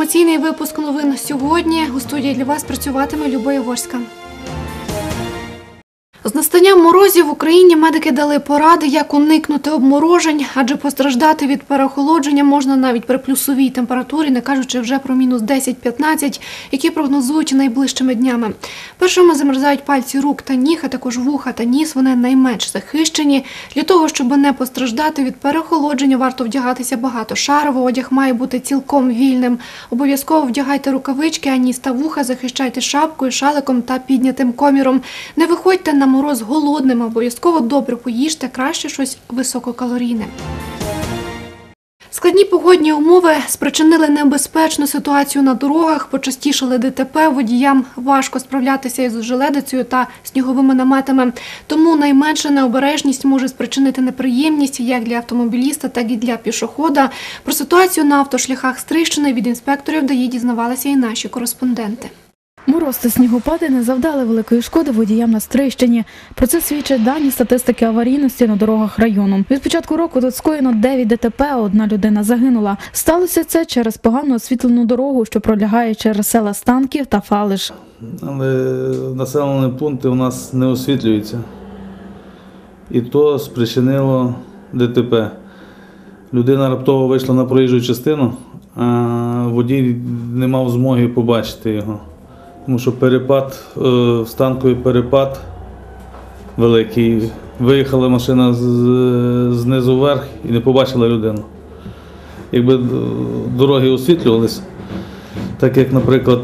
інформаційний випуск новин сьогодні. У студії для вас працюватиме Люба Єворська. Настанням морозів в Україні медики дали поради, як уникнути обморожень, адже постраждати від переохолодження можна навіть при плюсовій температурі, не кажучи вже про мінус 10-15, які прогнозують найближчими днями. Першими замерзають пальці рук та ніг, а також вуха та ніс. Вони найменш захищені. Для того, щоб не постраждати від переохолодження, варто вдягатися багатошарово. Одяг має бути цілком вільним. Обов'язково вдягайте рукавички, а ніс та вуха захищайте шапкою, шаликом та піднятим коміром. Не виходьте на мороз голодним, обов'язково добре поїжте, краще щось висококалорійне. Складні погодні умови спричинили небезпечну ситуацію на дорогах, почастішали ДТП, водіям важко справлятися із желедицею та сніговими наметами. Тому найменша необережність може спричинити неприємність як для автомобіліста, так і для пішохода. Про ситуацію на автошляхах Стрищини від інспекторів ДАІ дізнавалися і наші кореспонденти. Мороз та снігопади не завдали великої шкоди водіям на Стрищині. Про це свідчать дані статистики аварійності на дорогах району. Від початку року тут скоєно 9 ДТП, одна людина загинула. Сталося це через погано освітлену дорогу, що пролягає через села Станків та Фалиш. Але населені пункти у нас не освітлюються. І то спричинило ДТП. Людина раптово вийшла на проїжджу частину, а водій не мав змоги побачити його. Тому що перепад, е, станковий перепад великий. Виїхала машина знизу вверх і не побачила людину. Якби е, дороги освітлювалися, так як, наприклад,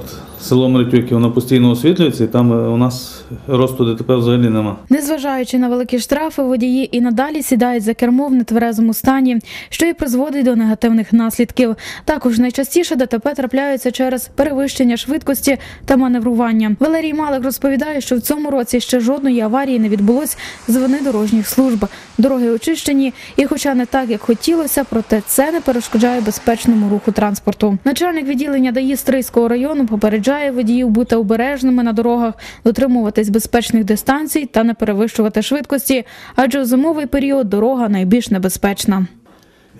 село Меретюки, воно постійно освітлюється, і там е, у нас росту ДТП взагалі нема. Незважаючи на великі штрафи, водії і надалі сідають за кермо в нетверезому стані, що і призводить до негативних наслідків. Також найчастіше ДТП трапляються через перевищення швидкості та маневрування. Валерій Малик розповідає, що в цьому році ще жодної аварії не відбулось з вини дорожніх служб. Дороги очищені, і, хоча не так, як хотілося, проте це не перешкоджає безпечному руху транспорту. Начальник відділення ДАІ Стрийського району попереджає водіїв бути обережними на дорогах, дотримуватись безпечних дистанцій та не перевищувати швидкості, адже у зимовий період дорога найбільш небезпечна.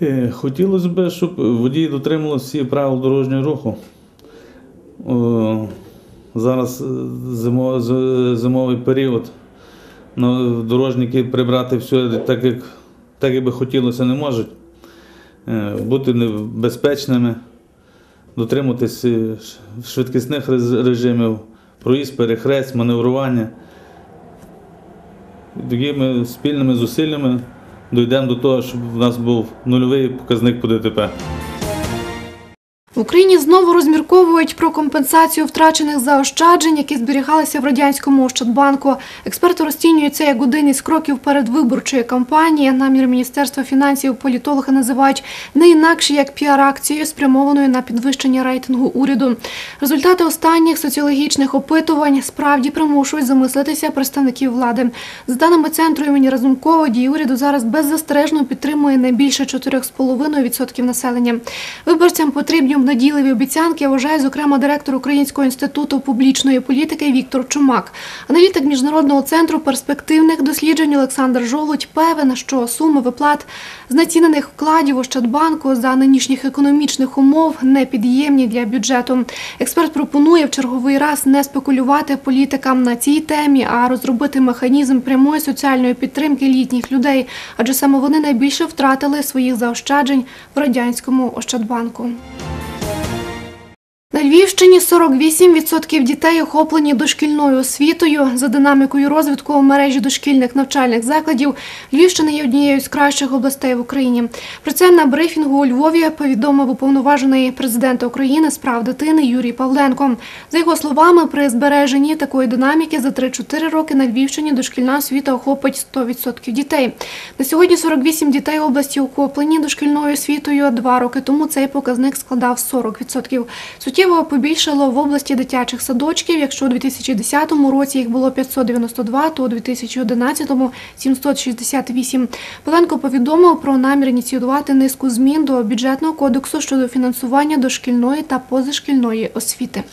Е, Хотілося б, щоб водії дотримувалися всі правил дорожнього руху. Зараз е, зимовий період. Ну, дорожники прибрати все так, як, так, як би хотілося, не можуть. Е, Бути небезпечними, дотримуватись е, швидкісних режимів, проїзд, перехрест, маневрування. Такими спільними зусиллями дійдемо до того, щоб в нас був нульовий показник по ДТП. В Україні знову розмірковують про компенсацію втрачених заощаджень, які зберігалися в радянському Ощадбанку. Експерти розцінюють це як один із кроків передвиборчої кампанії. Намір Міністерства фінансів політологи називають не інакше як піар-акцією, спрямованою на підвищення рейтингу уряду. Результати останніх соціологічних опитувань справді примушують замислитися представників влади. За даними центру імені Разумкова, дії уряду зараз беззастережно підтримує не більше 4,5% населення. Виборцям потрібні обнадійливі обіцянки, вважає зокрема директор Українського інституту публічної політики Віктор Чумак. Аналітик міжнародного центру перспективних досліджень Олександр Жолудь певен, що суми виплат знецінених вкладів Ощадбанку за нинішніх економічних умов непід'ємні для бюджету. Експерт пропонує в черговий раз не спекулювати політикам на цій темі, а розробити механізм прямої соціальної підтримки літніх людей, адже саме вони найбільше втратили своїх заощаджень в радянському Ощадбанку. На Львівщині 48% дітей охоплені дошкільною освітою. За динамікою розвитку мережі дошкільних навчальних закладів Львівщина є однією з кращих областей в Україні. Про це на брифінгу у Львові повідомив уповноважений президента України з прав дитини Юрій Павленко. За його словами, при збереженні такої динаміки за 3-4 роки на Львівщині дошкільна освіта охопить 100% дітей. На сьогодні 48 дітей області охоплені дошкільною освітою. Два роки тому цей показник складав 40%. Суттєво побільшало в області дитячих садочків. Якщо у 2010 році їх було 592, то у 2011 – 768. Паленко повідомив про намір ініціювати низку змін до бюджетного кодексу щодо фінансування дошкільної та позашкільної освіти.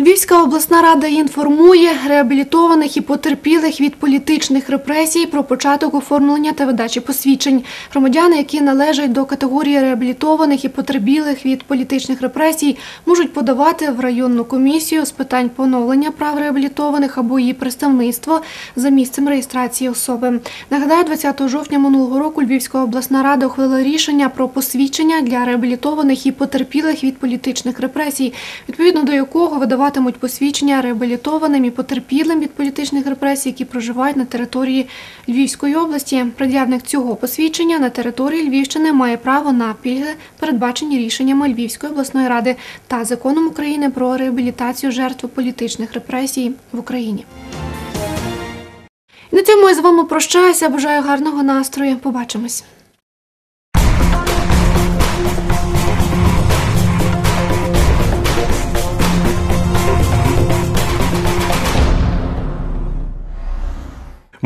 Львівська обласна рада інформує реабілітованих і потерпілих від політичних репресій про початок оформлення та видачі посвідчень. Громадяни, які належать до категорії реабілітованих і потерпілих від політичних репресій, можуть подавати в районну комісію з питань поновлення прав реабілітованих або її представництво за місцем реєстрації особи. Нагадаю, 20 жовтня минулого року Львівська обласна рада ухвалила рішення про посвідчення для реабілітованих і потерпілих від політичних репресій, відповідно до якого видаватимуть посвідчення реабілітованим і потерпілим від політичних репресій, які проживають на території Львівської області. Пред'явник цього посвідчення на території Львівщини має право на пільги, передбачені рішеннями Львівської обласної ради та законом України про реабілітацію жертв політичних репресій в Україні. На цьому я з вами прощаюся. Бажаю гарного настрою. Побачимось.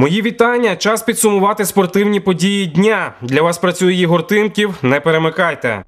Мої вітання. Час підсумувати спортивні події дня. Для вас працює Ігор Тимків. Не перемикайте.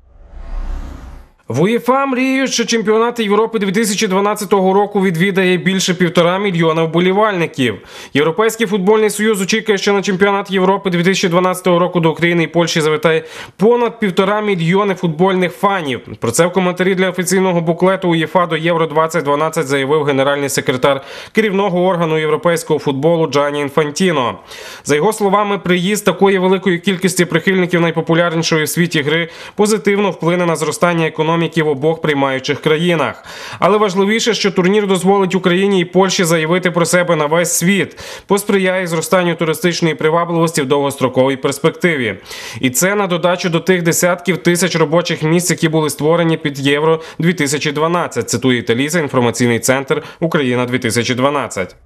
В УЄФА мріють, що чемпіонат Європи 2012 року відвідає більше півтора мільйона вболівальників. Європейський футбольний союз очікує, що на чемпіонат Європи 2012 року до України і Польщі завітає понад півтора мільйони футбольних фанів. Про це в коментарі для офіційного буклету УЄФА до Євро 2012 заявив генеральний секретар керівного органу європейського футболу Джані Інфантіно. За його словами, приїзд такої великої кількості прихильників найпопулярнішої в світі гри позитивно вплине на зростання економіки в обох приймаючих країнах. Але важливіше, що турнір дозволить Україні і Польщі заявити про себе на весь світ, посприяє зростанню туристичної привабливості в довгостроковій перспективі. І це на додачу до тих десятків тисяч робочих місць, які були створені під Євро 2012, цитує італійця інформаційний центр Україна 2012.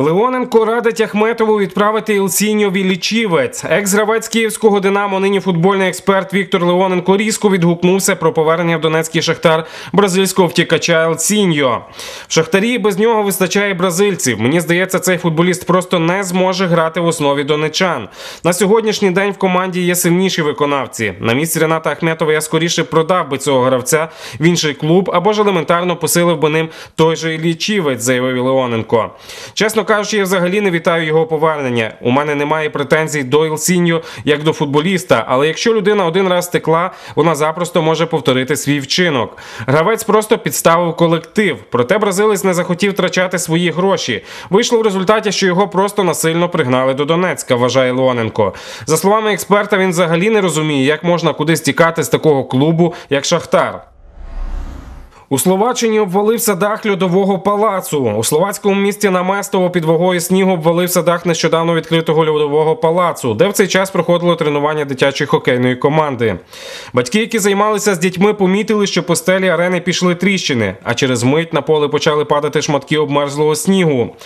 Леоненко радить Ахметову відправити Ілсіньо Вілічівець. Екс-гравець київського Динамо, нині футбольний експерт Віктор Леоненко різко відгукнувся про повернення в Донецький шахтар бразильського втікача Елсіньо. В шахтарі без нього вистачає бразильців. Мені здається, цей футболіст просто не зможе грати в основі донечан. На сьогоднішній день в команді є сильніші виконавці. На місці Рената Ахметова я скоріше продав би цього гравця в інший клуб або ж елементарно посилив би ним той же Ілічівець, заявив Леоненко. Чесно кажучи, я взагалі не вітаю його повернення. У мене немає претензій до Ілсіньо як до футболіста, але якщо людина один раз текла, вона запросто може повторити свій вчинок. Гравець просто підставив колектив, проте бразилець не захотів втрачати свої гроші. Вийшло в результаті, що його просто насильно пригнали до Донецька, вважає Леоненко. За словами експерта, він взагалі не розуміє, як можна кудись тікати з такого клубу, як Шахтар. У Словаччині обвалився дах льодового палацу. У словацькому місті Наместово під вагою снігу обвалився дах нещодавно відкритого льодового палацу, де в цей час проходило тренування дитячої хокейної команди. Батьки, які займалися з дітьми, помітили, що по стелі арени пішли тріщини, а через мить на поле почали падати шматки обмерзлого снігу.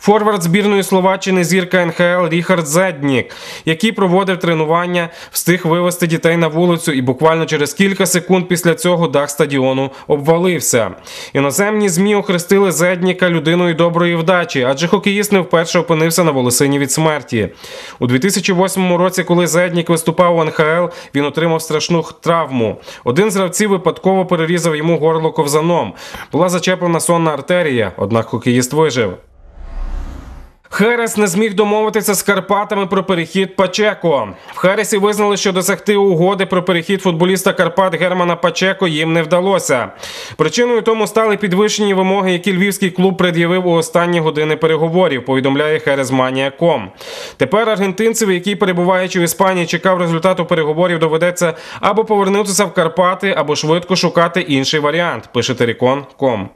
Форвард збірної Словаччини зірка НХЛ Ріхард Зеднік, який проводив тренування, встиг вивести дітей на вулицю, і буквально через кілька секунд після цього дах стадіону обвалився. Іноземні змі охрестили Зедніка людиною доброї вдачі, адже хокеїст не вперше опинився на волосині від смерті. У 2008 році, коли Зеднік виступав у НХЛ, він отримав страшну травму. Один з гравців випадково перерізав йому горло ковзаном. Була зачеплена сонна артерія, однак хокеїст вижив. Херес не зміг домовитися з Карпатами про перехід Пачеко. В Хересі визнали, що досягти угоди про перехід футболіста Карпат Германа Пачеко їм не вдалося. Причиною тому стали підвищені вимоги, які львівський клуб пред'явив у останні години переговорів. Повідомляє Херезманія.ком. Тепер аргентинцеві, які перебуваючи в Іспанії, чекав результату переговорів, доведеться або повернутися в Карпати, або швидко шукати інший варіант. Пише Терікон.ком.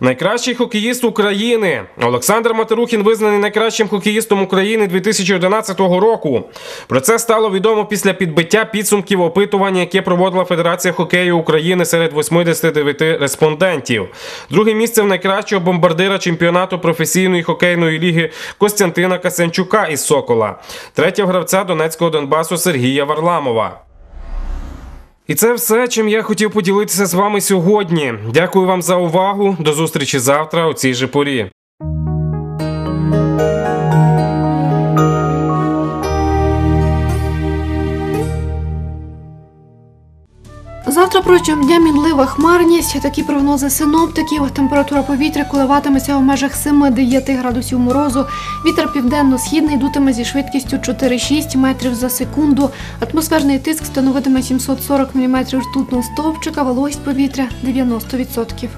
Найкращий хокеїст України Олександр Матерухін визнаний найкращим хокеїстом України 2011 року. Про це стало відомо після підбиття підсумків опитування, яке проводила Федерація хокею України серед 89 респондентів. Друге місце в найкращого бомбардира чемпіонату професійної хокейної ліги Костянтина Касянчука із Сокола, третє гравця Донецького Донбасу Сергія Варламова. І це все, чим я хотів поділитися з вами сьогодні. Дякую вам за увагу. До зустрічі завтра у цій же порі. Завтра протягом дня мінлива хмарність. Такі прогнози синоптиків. Температура повітря коливатиметься у межах 7-9 градусів морозу. Вітер південно-східний дутиме зі швидкістю 4-6 метрів за секунду. Атмосферний тиск становитиме 740 мм ртутного стовпчика, вологість повітря 90%.